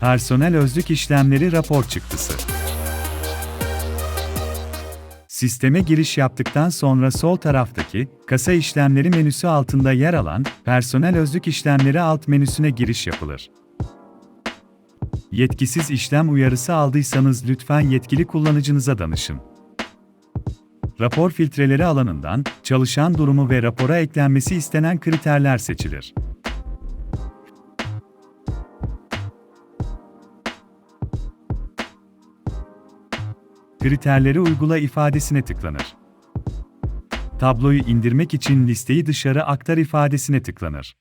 Personel özlük işlemleri rapor çıktısı. Sisteme giriş yaptıktan sonra sol taraftaki kasa işlemleri menüsü altında yer alan personel özlük işlemleri alt menüsüne giriş yapılır. Yetkisiz işlem uyarısı aldıysanız lütfen yetkili kullanıcınıza danışın. Rapor filtreleri alanından çalışan durumu ve rapora eklenmesi istenen kriterler seçilir. Kriterleri uygula ifadesine tıklanır. Tabloyu indirmek için listeyi dışarı aktar ifadesine tıklanır.